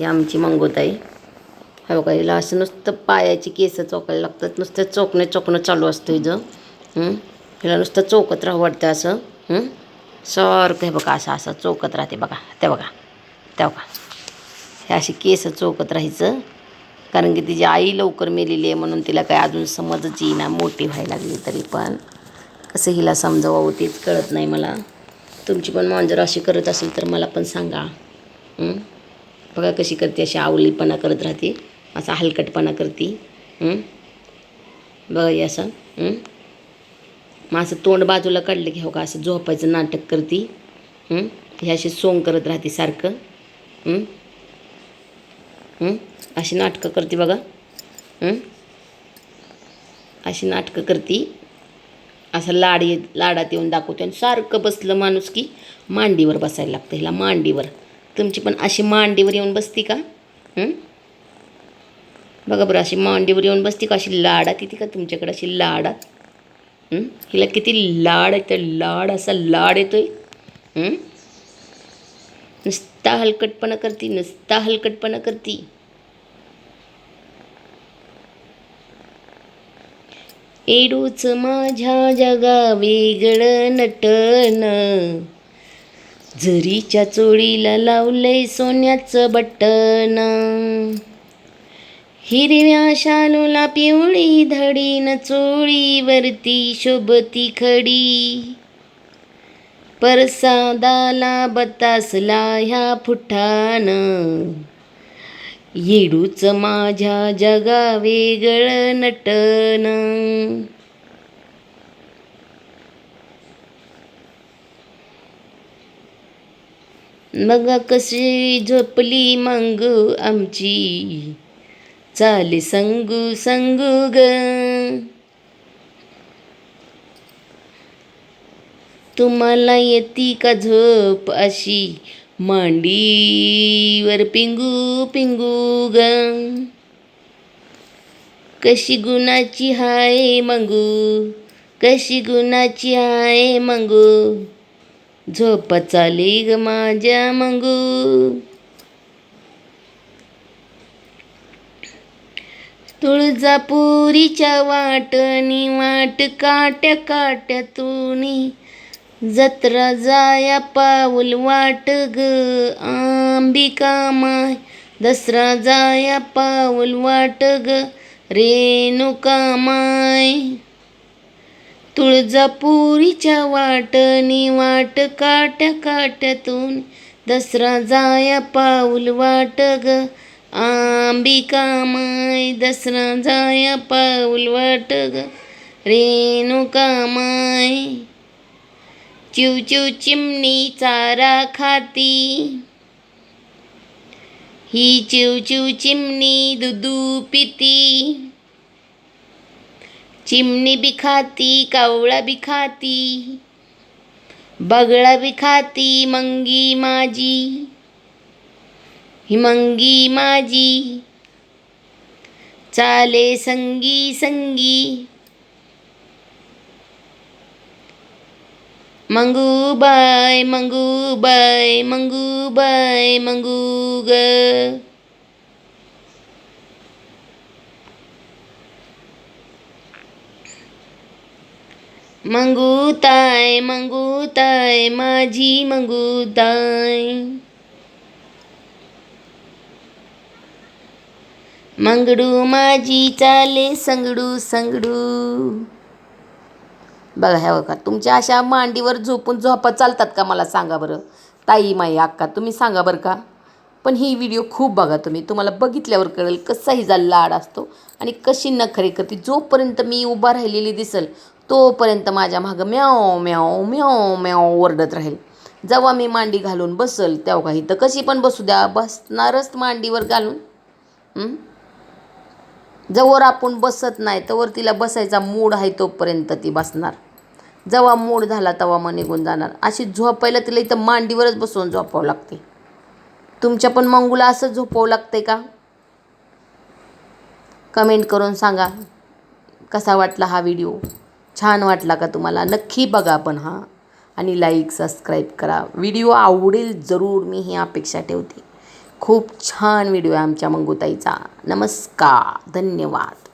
ही आमची मंगोताई. हे बघा हिला असं नुसतं पायाची केस चोकायला लागतात. नुसतं चोकणे चोकणं चालू असतं हिचं. हिला नुसतं चोकत राहू वाटतं असं. सारखं हे बघा असं असं चोकत राहते बघा. ते बघा त्या बघा. हे अशी केस चोकत राहायचं. कारण की तिची आई लवकर मेलेली आहे म्हणून तिला काय अजून समजच येईना मोठी व्हायला लागली तरी पण. कसं हिला समजावं तेच कळत नाही मला. तुमची पण मांजर अशी करत असेल तर मला पण सांगा. हं? बघा कशी करते अशी आवलीपणा करत राहते. असा हलकटपणा करते. बघा हे असं. मग असं तोंड बाजूला काढलं की हो का असं झोपायचं नाटक करते. हे अशी सोंग करत राहते सारखं. अशी नाटकं करते बघा. अशी नाटकं करते. असं लाड येत लाडात येऊन दाखवते आणि सारखं बसलं माणूस की मांडीवर बसायला लागतं ह्याला मांडीवर. तुमची पण अशी मांडीवर येऊन बसती का? बघा बरं अशी मांडीवर येऊन बसती का? अशी लाडात येते का तुमच्याकडे? अशी लाडात हिला किती लाड येतं लाड असा लाड येतोय. नुसता हलकटपणा करती नुसता हलकटपणा करती. एडूच माझ्या जगा वेगळं नटन झरीच्या चोळीला लावलंय सोन्याचं बटन. हिरव्या शालूला पिवळी धडीन चोळीवरती शोभती खडी. परसादाला बतासला ह्या फुटान. येडूच माझ्या जगा वेगळं नटन. मग कशी झोपली मंग आमची? चाले संगू संगू ग. तुम्हाला येती का झोप अशी? मांडीवर पिंगू पिंगू ग. कशी गुणाची हाय मंगू? कशी गुणाची हाय मंगू? झोप चाली ग माझ्या मंगू. तुळजापुरीच्या वाटणी वाट काट्या काट्यातून जत्रा जाया पाऊल वाट ग आंबिका माय. दसरा जाया पाऊल वाट ग रेणुका माय. तुळजापुरीच्या वाटणी वाट काट्या काट्यातून दसरा जाया पाऊल वाट ग. आंबिका माय दसरा जाया पाऊल वाट ग. रेणुका माय चिव चिव चिमणी चारा खाती. ही चिव चिव चिमणी दुधू पिती. चिमणी भी खाती कावळा भी खाती बगळा भी खाती मंगी माझी ही मंगी माझी. चाले संगी संगी मंगू बाय मंगू बाय मंगू बाय मंगू ग. मंगू ताय मंगू ताय माझी मंगूताय मंगडू माझी चाले संगडू संगडू. बघा ह्या बघा तुमच्या अशा मांडीवर झोपून झोपा चालतात का मला सांगा बरं? ताई माई अक्का तुम्ही सांगा बरं का? पण ही व्हिडिओ खूप बघा तुम्ही. तुम्हाला बघितल्यावर कळेल कसा हिचा लाड असतो आणि कशी नखरे करते. जोपर्यंत मी उभा राहिलेली दिसल तोपर्यंत माझ्या मागं म्याव म्याव म्याव म्याव ओरडत राहील. जेव्हा मी मांडी घालून बसल तेव्हा इथं कशी पण बसू द्या. बसणारच मांडीवर घालून. जवळ आपण बसत नाही तर तिला बसायचा मूड आहे तोपर्यंत ती बसणार. जेव्हा मूड झाला तेव्हा मग निघून जाणार. अशी झोपायला तिला इथं मांडीवरच बसवून झोपावं लागते. तुमच्या पण मंगूला असं झोपावं लागते का? कमेंट करून सांगा कसा वाटला हा व्हिडिओ? छान वाटला का तुम्हाला? नक्की बघा पण हा. आणि लाईक सबस्क्राईब करा. व्हिडिओ आवडेल जरूर मी ही अपेक्षा ठेवते. खूप छान व्हिडिओ आहे आमच्या मंगूताईचा. नमस्कार. धन्यवाद.